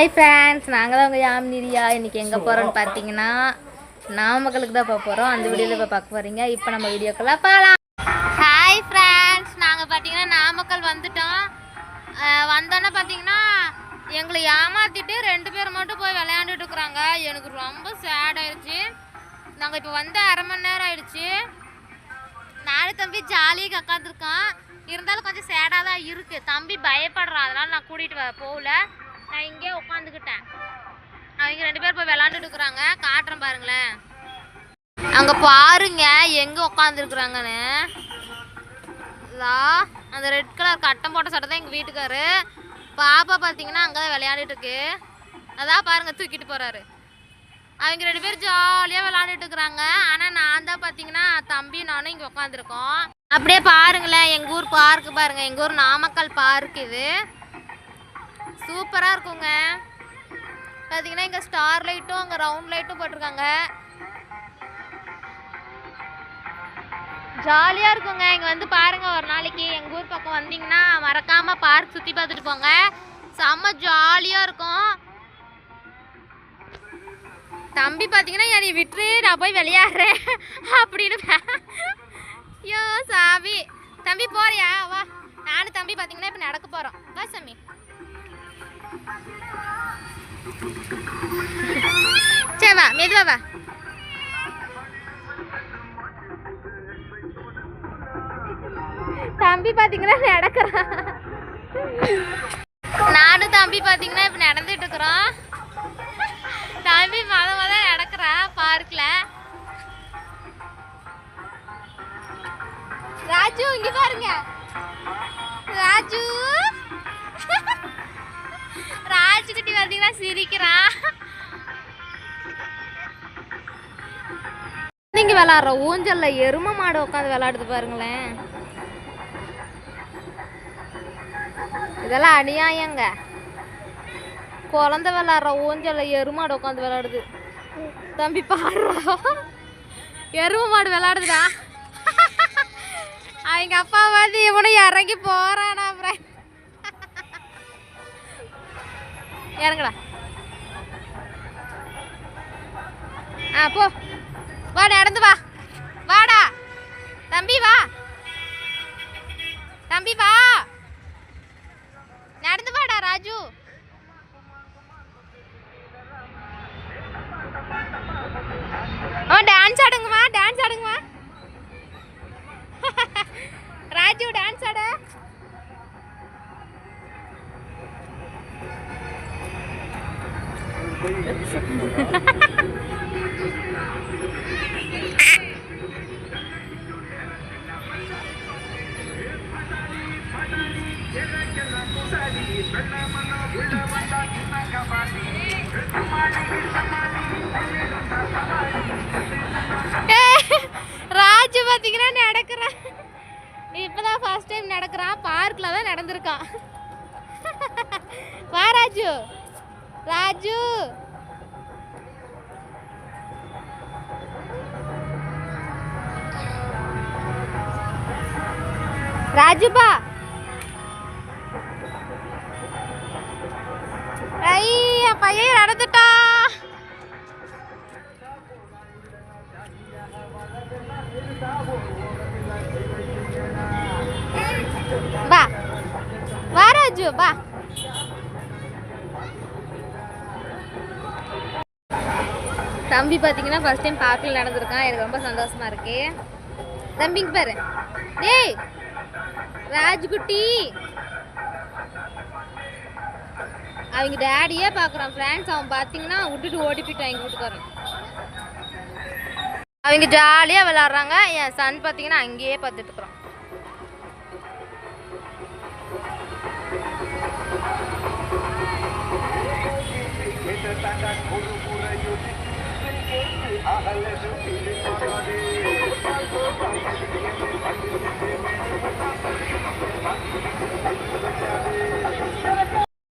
Hi friends நாங்கள் தான் உங்கள் யாமினிரியா இன்னைக்கு எங்கே போகிறோம்னு பார்த்தீங்கன்னா நாமக்கலுக்கு தான் போக போகிறோம் அந்த வீடியோவில் இப்போ பார்க்க போகிறீங்க இப்போ நம்ம வீடியோக்குள்ள போகலாம் ஹாய் ஃப்ரெண்ட்ஸ் நாங்கள் பார்த்தீங்கன்னா நாமக்கல் வந்துட்டோம். வந்தோன்னே பார்த்தீங்கன்னா எங்களை ஏமாத்திட்டு ரெண்டு பேர் மட்டும் போய் விளையாண்டுட்டு இருக்கிறாங்க. எனக்கு ரொம்ப சேட் ஆயிடுச்சு. நாங்கள் இப்போ வந்து அரை மணி நேரம் ஆயிடுச்சு. நானும் தம்பி ஜாலியாக உட்காந்துருக்கான் இருந்தாலும் கொஞ்சம் சேடாக தான் இருக்கு. தம்பி பயப்படுறான். அதனால நான் கூட்டிகிட்டு போகல. நான் இங்கே உட்காந்துக்கிட்டேன். அவங்க ரெண்டு பேர் போய் விளாண்டுட்டு இருக்கிறாங்க காட்டுறேன் பாருங்களேன். அங்கே பாருங்க எங்கே உட்காந்துருக்குறாங்கன்னு. இதா அந்த ரெட் கலர் கட்டம் போட்ட சட்டை தான் எங்கள் வீட்டுக்காரு. பாப்பா பார்த்தீங்கன்னா அங்கே தான் விளையாடிட்டு இருக்கு அதான் பாருங்க தூக்கிட்டு போறாரு. அவங்க ரெண்டு பேரும் ஜாலியாக விளாண்டுட்டு இருக்கிறாங்க ஆனால் நான் தான் பார்த்தீங்கன்னா தம்பி நானும் இங்கே உட்காந்துருக்கோம். அப்படியே பாருங்களேன் எங்கள் ஊர் பார்க்கு பாருங்கள் எங்கள் ஊர் நாமக்கல் பார்க் இது. சூப்பராக இருக்குங்க. பார்த்தீங்கன்னா இங்கே ஸ்டார் லைட்டும் அங்கே ரவுண்ட் லைட்டும் போட்டிருக்காங்க. ஜாலியாக இருக்குங்க. இங்கே வந்து பாருங்க ஒரு நாளைக்கு எங்கள் ஊர் பக்கம் வந்தீங்கன்னா மறக்காமல் பார்க் சுற்றி பார்த்துட்டு போங்க. செம்ம ஜாலியாக இருக்கும். தம்பி பார்த்தீங்கன்னா என்னை விட்டு நான் போய் விளையாடுறேன் அப்படின்னு ஐயோ சாமி. தம்பி போறியா? வா. நானும் தம்பி பார்த்தீங்கன்னா இப்போ நடக்க போகிறோம் வா சாமி. சரி வா மெதுவா வா தம்பி பார்த்தீங்கன்னா நடக்கிறான். நானும் தம்பி பார்த்தீங்கன்னா இப்போ நடந்துட்டு இருக்கிறோம். தம்பி மத மத நடக்கிறா பார்க்ல ராஜு இங்க பாருங்க. ராஜு. ராஜு குட்டி பார்த்தீங்கன்னா சிரிக்கிறான் நீங்க விளாட்ற ஊஞ்சல்ல எரும மாடு உட்காந்து விளையாடுது பாருங்களேன். இதெல்லாம் அநியாயங்க. குழந்தை விளாட்ற ஊஞ்சல்ல எருமாடு உட்காந்து விளையாடுது தம்பி பாடுறா எரும மாடு விளையாடுதுடா அவங்க அப்பா வந்து இவனும் இறங்கி போறான். இறங்கடா. ஆ போ. வா நடந்து வா. வாடா. தம்பி வா. தம்பி வா. நடந்து வாடா ராஜு. ஓ டான்ஸ் ஆடுங்கம்மா டான்ஸ் ஆடுங்கம்மா. ராஜு டான்ஸ் ஆட. ராஜு பார்த்தீங்கன்னா நடக்கிறான் இப்பதான் ஃபர்ஸ்ட் டைம் நடக்கிறான். பார்க்கில் தான் நடந்திருக்கான். வா ராஜு. ராஜு. ராஜுபா. ஐயா பையன் நடந்துட்டா. வா. வா ராஜு வா. தம்பி பார்த்தீங்கன்னா ஃபர்ஸ்ட் டைம் பார்க்கல நடந்திருக்கான். எனக்கு ரொம்ப சந்தோஷமா இருக்கு. தம்பிங்க பாரு. டேய் ராஜ்குட்டி. அவங்க டேடியே பார்க்குறான் ஃப்ரெண்ட்ஸ் அவன் பார்த்தீங்கன்னா விட்டுட்டு ஓடி போயிட்டு அவங்க வீட்டுக்காரன் அவங்க ஜாலியாக விளாட்றாங்க என் சன் பார்த்தீங்கன்னா அங்கேயே பார்த்துட்டு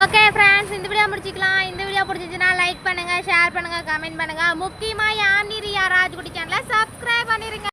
ஓகே ஃப்ரெண்ட்ஸ் இந்த வீடியோ முடிச்சிக்கலாம். இந்த வீடியோ பிடிச்சிச்சுன்னா லைக் பண்ணுங்க ஷேர் பண்ணுங்க கமெண்ட் பண்ணுங்க. முக்கியமா யாம் நீர் யாராஜ் குட்டி சேனலை சப்ஸ்கிரைப் பண்ணிருங்க.